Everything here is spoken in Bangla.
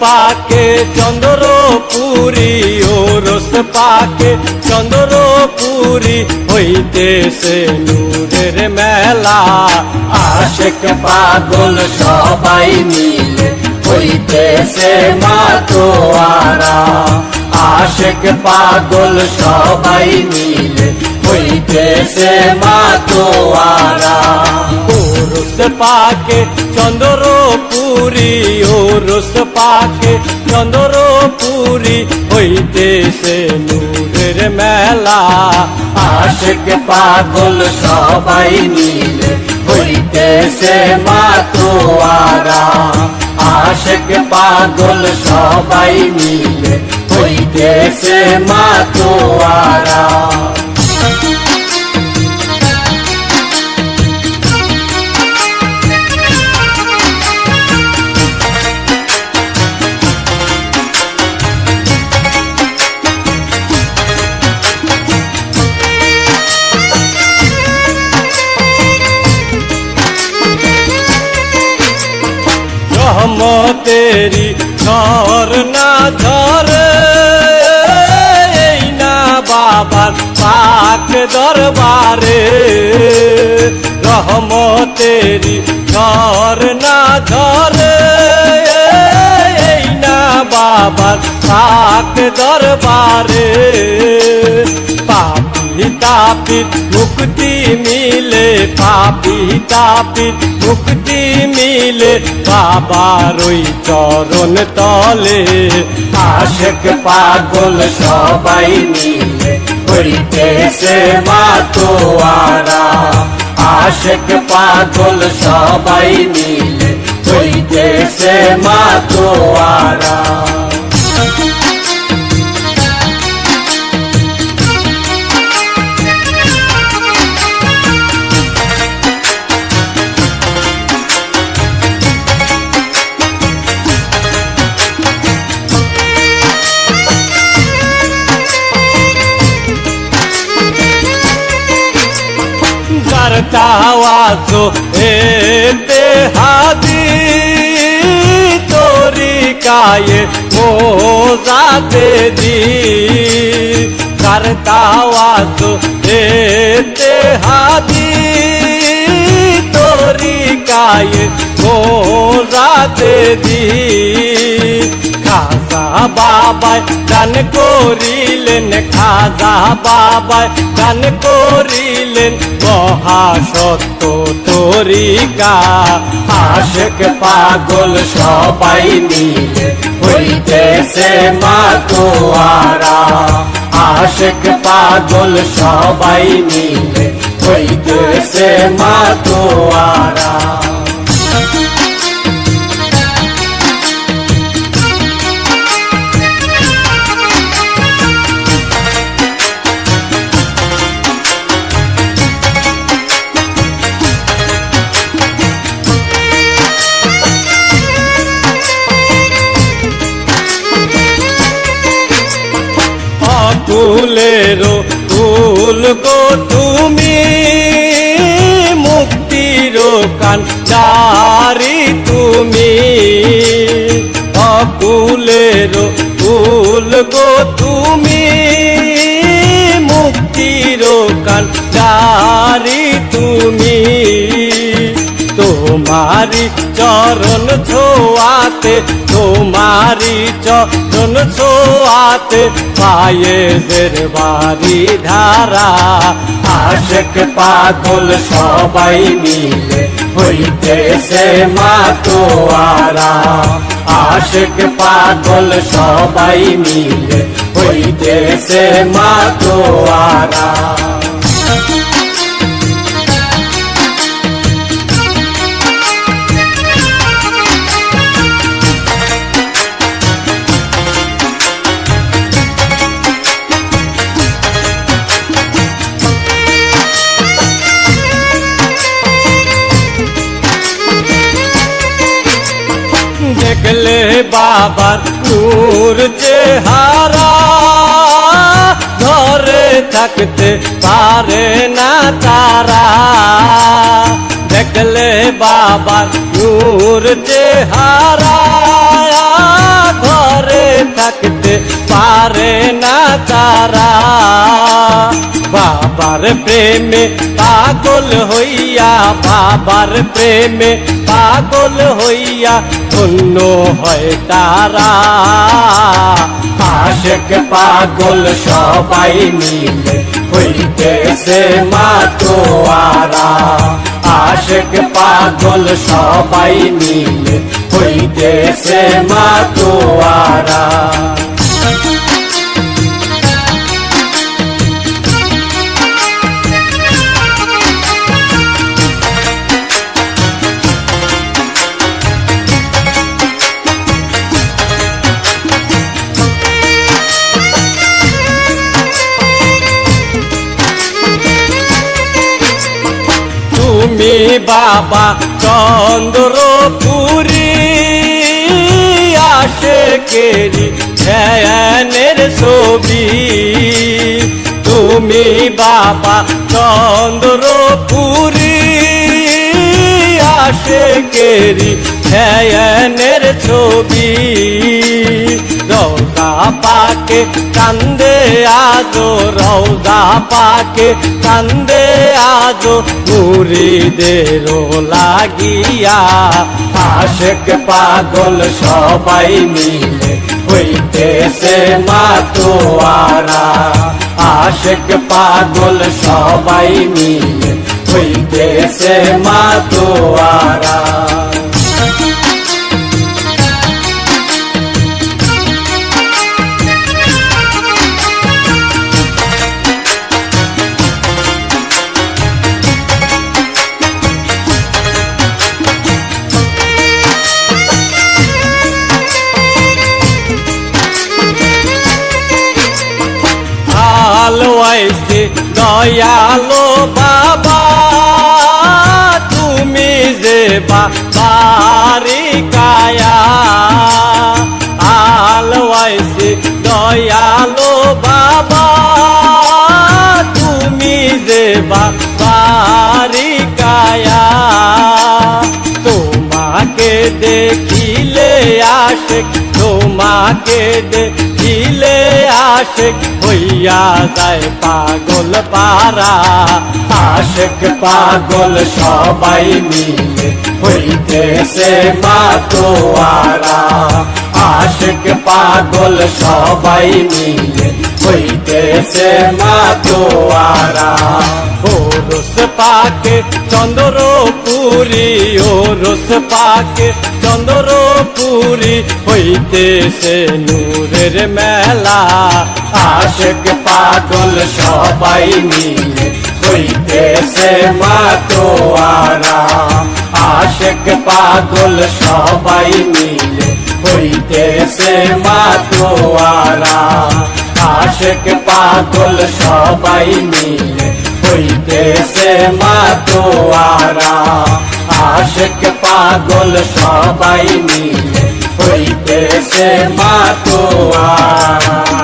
পাকে, চন্দ্রপুরি, ও রোস পাকে, চন্দ্রপুরি হইতেছে নূরের মেলা। আশেক পাগল সবাই মিলে হইতেছে মাতোয়ারা। আশেক পাগল সবাই মিলে হইতেছে মাতোয়ারা। ওরস পাকে চন্দ্রপুরি ওরস পাকে চন্দ্রপুরি হইতেছে নূরের মেলা। আশেক পাগল সবাই মিলে হইতেছে মাতোয়ারা। আশেক পাগল সবাই মিলে হইতেছে মাতোয়ারা। রহমতেরি ঝর না ঝরে এই না বাবার পাক দরবারে রহমতেরি ঝর না ঝরে এই না বাবার পাক দরবারে পাপি তাপির মুক্তি মিলে পাপি তাপির মুক্তি মিলে বাবার ওই চরণ তলে। আশেক পাগল সবাই মিলে হইতেছে মাতোয়ারা। আশেক পাগল সবাই মিলে হইতেছে মাতোয়ারা। করতাওয়াজো এতে হাদি তোরি কায়ে মোজাতে দি। করতাওয়াজো এতে হাদি তোরি কায়ে মোজাতে দি। বাবায় দান করিলেন খাজা বাবায় দান করিলেন মহাসত্য তরিকা। আশেক পাগল সবাই মিলে হইতেছে মাতোয়ারা। আশেক পাগল সবাই মিলে হইতেছে মাতোয়ারা। গো তুমি মুক্তির চারি তুমি অকুলেরও তোমারি চরণ ছোয়াতে, তোমারি চরণ ছোয়াতে পায়েদের বাড়ি ধারা। আশেক পাগল সবাই মিলে হইতেছে মাতোয়ারা আশেক পাগল সবাই মিলে হইতেছে মাতোয়ারা দেখলে বাবার নূর চেহারা ঘরে থাকতে পারে না তারা। দেখলে বাবার নূর চেহারা থাকতে পারে না তারা। প্রেমে পাগল হইয়া, বাবার প্রেমে পাগল হইয়া, ধন্য হয় তারা। আশেক পাগল সবাই মিলে হইতেছে মাতোয়ারা। আশেক পাগল সবাই মিলে হইতেছে মাতোয়ারা। তুমি বাবা চন্দ্রপুরি। আসে কেরি ধ্যানের ছবি। তুমি বাবা চন্দ্রপুরী। আসে কেরি ধ্যানের ছবি। রৌদা পাকে কান্দে আজো রৌদা পাকে কান্দে আজো মুরিদের লাগিয়া। আশেক পাগল সবাই মিলে হইতেছে মাতোয়ারা। আশেক পাগল সবাই মিলে হইতেছে মাতোয়ারা ভালোয়াইছে দয়ালো বাবা বাড়ি কায়া আলওয়াইছে দয়ালো বাবা তুমি যে বাড়ি কায়া তোমাকে দেখিলে আসে তোমাকে দেখিলে আসে হইয়া যায় পাগল পারা আশেক, পাগল সবাই মিলে হইতেছে মাতোয়ারা আশেক, পাগল সবাই মিলে হইতেছে মাতোয়ারা ও রস পাকে, চন্দ্রপুরি ও রস পাকে, চন্দ্রপুরি, হইতেছে নূরের মেলা। আশেক পাগল সবাই মিলে হইতেছে মাতোয়ারা। আশেক পাগল সবাই মিলে হইতেছে মাতোয়ারা। আশেক পাগল সবাই মিলে হইতেছে মাতোয়ারা। আশেক পাগল সবাই মিলে হইতেছে মাতোয়ারা।